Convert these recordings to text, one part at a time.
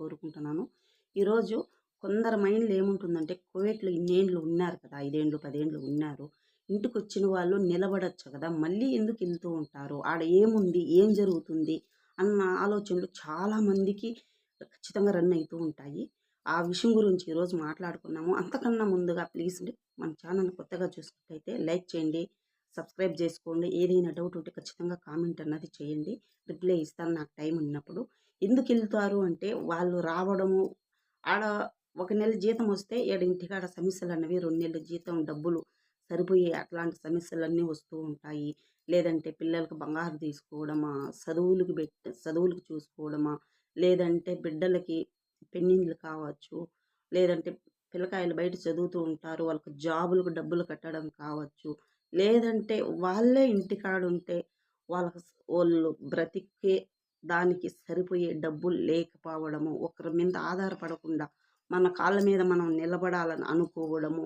కోరుకుంటున్నాను. ఈరోజు కొందరు మైండ్లు ఏముంటుందంటే కువైట్లో ఇన్నేండ్లు ఉన్నారు కదా ఐదేండ్లు పదేండ్లు ఉన్నారు. ఇంటికి వచ్చిన వాళ్ళు నిలబడచ్చు కదా మళ్ళీ ఎందుకు వెళ్తూ ఉంటారు? ఆడ ఏముంది? ఏం జరుగుతుంది? అన్న ఆలోచనలు చాలామందికి ఖచ్చితంగా రన్ అవుతూ ఉంటాయి. ఆ విషయం గురించి ఈరోజు మాట్లాడుకున్నాము. అంతకన్నా ముందుగా ప్లీజ్ మన ఛానల్ కొత్తగా చూసినట్టయితే లైక్ చేయండి సబ్స్క్రైబ్ చేసుకోండి. ఏదైనా డౌట్ ఉంటే ఖచ్చితంగా కామెంట్ అన్నది చేయండి. రిప్లై ఇస్తాను నాకు టైం ఉన్నప్పుడు. ఎందుకు వెళ్తారు అంటే వాళ్ళు రావడము ఆడ ఒక నెల జీతం వస్తే ఏడింటికాడ సమస్యలు అన్నవి రెండు నెలల జీతం డబ్బులు సరిపోయే అట్లాంటి సమస్యలన్నీ వస్తూ ఉంటాయి. లేదంటే పిల్లలకు బంగారు తీసుకోవడమా చదువులకు పెట్టి చదువులకు చూసుకోవడమా లేదంటే బిడ్డలకి పెన్నిళ్ళు కావచ్చు లేదంటే పిల్లకాయలు బయట చదువుతూ ఉంటారు వాళ్ళకి జాబులకు డబ్బులు కట్టడం కావచ్చు లేదంటే వాళ్ళే ఇంటికాడుంటే వాళ్ళకి వాళ్ళు బ్రతికే దానికి సరిపోయే డబ్బులు లేకపోవడము ఒకరి మీద ఆధారపడకుండా మన కాళ్ళ మీద మనం నిలబడాలని అనుకోవడము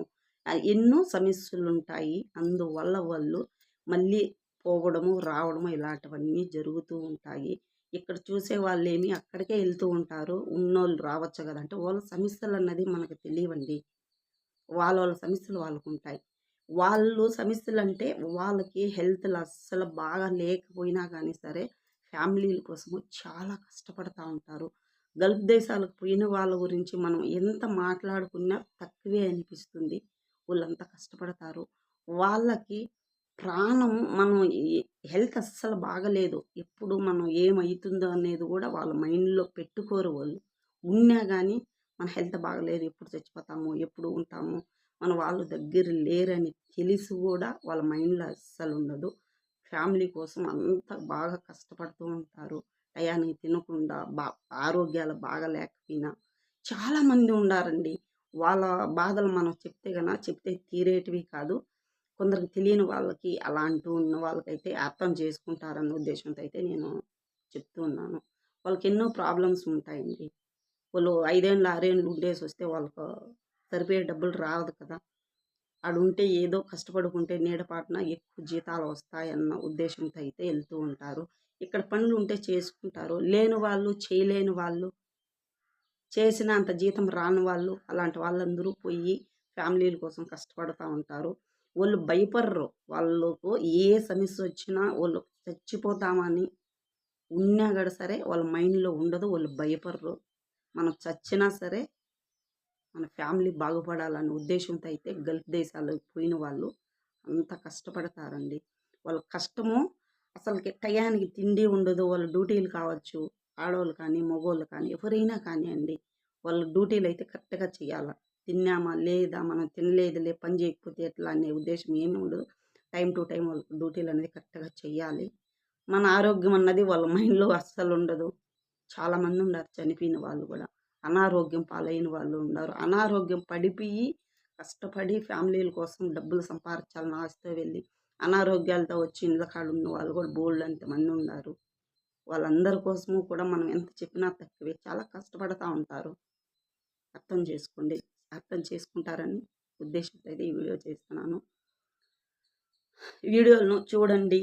ఎన్నో సమస్యలు ఉంటాయి. అందువల్ల వాళ్ళు మళ్ళీ పోవడము రావడము ఇలాంటివన్నీ జరుగుతూ ఉంటాయి. ఇక్కడ చూసే వాళ్ళు ఏమి అక్కడికే వెళ్తూ ఉంటారు. ఉన్నోళ్ళు రావచ్చు కదా అంటే వాళ్ళ సమస్యలు అన్నది మనకు తెలియవండి. వాళ్ళ వాళ్ళ సమస్యలు వాళ్ళకు ఉంటాయి. వాళ్ళు సమస్యలు అంటే వాళ్ళకి హెల్త్లు అస్సలు బాగా లేకపోయినా కానీ సరే ఫ్యామిలీల కోసము చాలా కష్టపడుతూ ఉంటారు. గల్ఫ్ దేశాలకు పోయిన వాళ్ళ గురించి మనం ఎంత మాట్లాడుకున్నా తక్కువే అనిపిస్తుంది. వాళ్ళంతా కష్టపడతారు. వాళ్ళకి ప్రాణం మనం హెల్త్ అస్సలు బాగలేదు. ఎప్పుడు మనం ఏమవుతుందో అనేది కూడా వాళ్ళ మైండ్లో పెట్టుకోరు వాళ్ళు. ఉన్నా కానీ మన హెల్త్ బాగలేదు. ఎప్పుడు చచ్చిపోతాము? ఎప్పుడు ఉంటాము? మన వాళ్ళు దగ్గర లేరని తెలిసి కూడా వాళ్ళ మైండ్లో అస్సలు ఉండదు. ఫ్యామిలీ కోసం అంత బాగా కష్టపడుతూ ఉంటారు. టయానికి తినకుండా బా ఆరోగ్యాలు బాగా లేకపోయినా చాలామంది ఉండారండి. వాళ్ళ బాధలు మనం చెప్తే కన్నా చెప్తే తీరేటివి కాదు. కొందరికి తెలియని వాళ్ళకి అలాంటి ఉన్న వాళ్ళకైతే అర్థం చేసుకుంటారన్న ఉద్దేశంతో అయితే నేను చెప్తూ ఉన్నాను. వాళ్ళకి ఎన్నో ప్రాబ్లమ్స్ ఉంటాయండి. వాళ్ళు ఐదేళ్ళు ఆరేళ్ళు ఉండేసి వస్తే వాళ్ళకు సరిపోయే డబ్బులు రాదు కదా. ఆడు ఉంటే ఏదో కష్టపడుకుంటే నీడపాటున ఎక్కువ జీతాలు వస్తాయన్న ఉద్దేశంతో అయితే వెళ్తూ ఉంటారు. ఇక్కడ పనులు ఉంటే చేసుకుంటారు. లేని వాళ్ళు చేయలేని వాళ్ళు చేసిన అంత జీతం రాని వాళ్ళు అలాంటి వాళ్ళందరూ పోయి ఫ్యామిలీల కోసం కష్టపడుతూ ఉంటారు. వాళ్ళు భయపడరు. వాళ్ళకు ఏ సమస్య వచ్చినా వాళ్ళు చచ్చిపోతామని ఉన్నా కూడా సరే వాళ్ళ మైండ్లో ఉండదు. వాళ్ళు భయపడరు. మనం చచ్చినా సరే మన ఫ్యామిలీ బాగుపడాలనే ఉద్దేశంతో అయితే గల్ఫ్ దేశాలకు పోయిన వాళ్ళు అంత కష్టపడతారండి. వాళ్ళ కష్టము అసలుకి టయానికి తిండి ఉండదు వాళ్ళ డ్యూటీలు కావచ్చు ఆడవాళ్ళు కానీ మగవాళ్ళు కానీ ఎవరైనా కానీ అండి. వాళ్ళ డ్యూటీలు అయితే కరెక్ట్గా చేయాలి. తిన్నామా లేదా మనం తినలేదులే పని చేయకపోతే ఎట్లా అనే ఉద్దేశం ఏమీ ఉండదు. టైం టు టైం వాళ్ళ డ్యూటీలు అనేది కరెక్ట్గా చేయాలి. మన ఆరోగ్యం అన్నది వాళ్ళ మైండ్లో అస్సలు ఉండదు. చాలామంది ఉన్నారు చనిపోయిన వాళ్ళు కూడా. అనారోగ్యం పాలైన వాళ్ళు ఉన్నారు. అనారోగ్యం పడిపోయి కష్టపడి ఫ్యామిలీల కోసం డబ్బులు సంపాదించాలని ఆశతో వెళ్ళి అనారోగ్యాలతో వచ్చి ఇండ్ల కాడ ఉన్న వాళ్ళు కూడా బోల్డ్ అంతమంది ఉన్నారు. వాళ్ళందరి కోసము కూడా మనం ఎంత చెప్పినా తక్కువే. చాలా కష్టపడుతూ ఉంటారు. అర్థం చేసుకోండి. అర్థం చేసుకుంటారని ఉద్దేశంతో అయితే ఈ వీడియో చేస్తున్నాను. వీడియోలను చూడండి.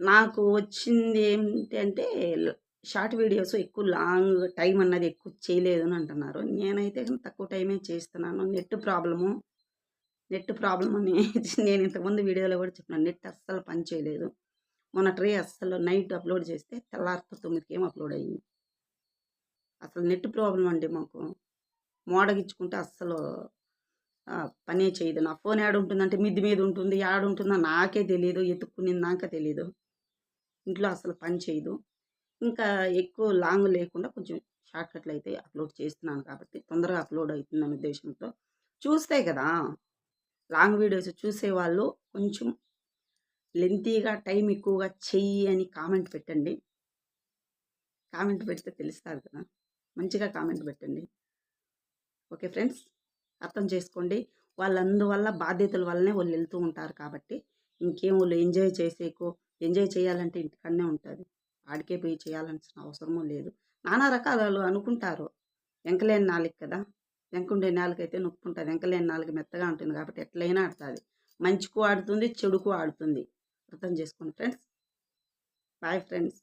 నాకు వచ్చింది ఏంటంటే అంటే షార్ట్ వీడియోస్ ఎక్కువ లాంగ్ టైం అన్నది ఎక్కువ చేయలేదు అని అంటున్నారు. నేనైతే తక్కువ టైమే చేస్తున్నాను. నెట్ ప్రాబ్లము నెట్ ప్రాబ్లం అని నేను ఇంతకుముందు వీడియోలో కూడా చెప్పినాను. నెట్ అస్సలు పని చేయలేదు. మొన్న ట్రే అస్సలు నైట్ అప్లోడ్ చేస్తే తెల్లారితో తొమ్మిదికి ఏం అప్లోడ్ అయ్యింది అసలు నెట్ ప్రాబ్లం అండి మాకు. మోడగించుకుంటే అస్సలు పనే చేయదు. నా ఫోన్ యాడ్ ఉంటుందంటే మిద్ది మీద ఉంటుంది యాడ్ ఉంటుందో నాకే తెలియదు ఎత్తుక్కుని నాకే తెలియదు ఇంట్లో అసలు పని చేయదు. ఇంకా ఎక్కువ లాంగ్ లేకుండా కొంచెం షార్ట్కట్లు అయితే అప్లోడ్ చేస్తున్నాను కాబట్టి తొందరగా అప్లోడ్ అవుతుందనే ఉద్దేశంతో చూస్తే కదా! లాంగ్ వీడియోస్ చూసేవాళ్ళు కొంచెం లెంతీగా టైం ఎక్కువగా చెయ్యి అని కామెంట్ పెట్టండి. కామెంట్ పెడితే తెలుస్తారు కదా! మంచిగా కామెంట్ పెట్టండి. ఓకే ఫ్రెండ్స్ అర్థం చేసుకోండి. వాళ్ళందువల్ల బాధ్యతల వల్లనే వాళ్ళు వెళ్తూ ఉంటారు కాబట్టి ఇంకేం వాళ్ళు ఎంజాయ్ చేసేకో ఎంజాయ్ చేయాలంటే ఇంటికన్నే ఉంటుంది ఆడికే పోయి చేయాల్సిన అవసరమూ లేదు. నానా రకాలు అనుకుంటారు. వెంకలేని నాలుగు కదా? వెంకుండే నాలుగు నొప్పి ఉంటుంది వెంకలేని నాలుగు మెత్తగా ఉంటుంది కాబట్టి ఎట్లయినా ఆడుతుంది. మంచికు ఆడుతుంది చెడుకు ఆడుతుంది. అర్థం చేసుకోండి ఫ్రెండ్స్. Bye friends.